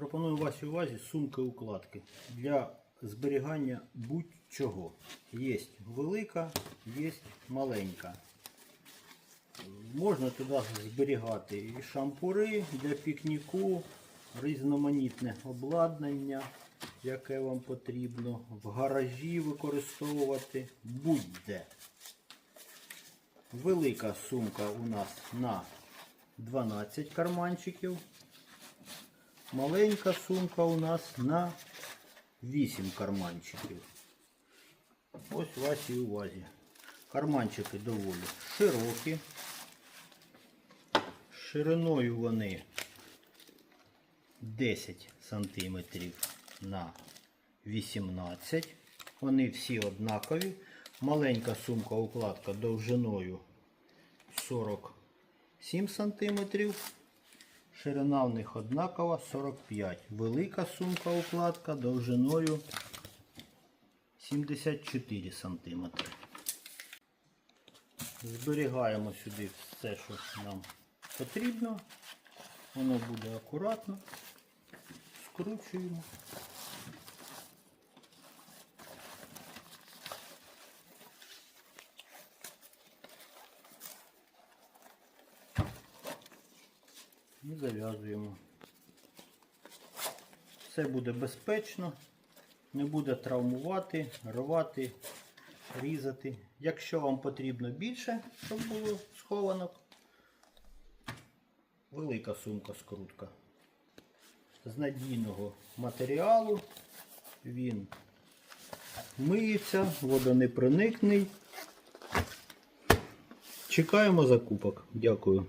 Пропоную вашій увазі сумки-укладки для зберігання будь-чого. Є велика, є маленька. Можна туди зберігати і шампури для пікніку, різноманітне обладнання, яке вам потрібно, в гаражі використовувати будь-де. Велика сумка у нас на 12 карманчиків. Маленька сумка у нас на 8 карманчиків. Ось вашій увазі. Карманчики доволі широкі. Шириною вони 10 см на 18 Вони всі однакові. Маленька сумка укладка довжиною 47 см. Ширина в них однакова 45 Велика сумка укладка довжиною 74 см. Зберігаємо сюди все, що нам потрібно. Воно буде акуратно. Скручуємо. І зав'язуємо. Все буде безпечно, не буде травмувати, рвати, різати. Якщо вам потрібно більше, щоб було схованок, велика сумка скрутка з надійного матеріалу. Він миється, водонепроникний. Чекаємо закупок. Дякую.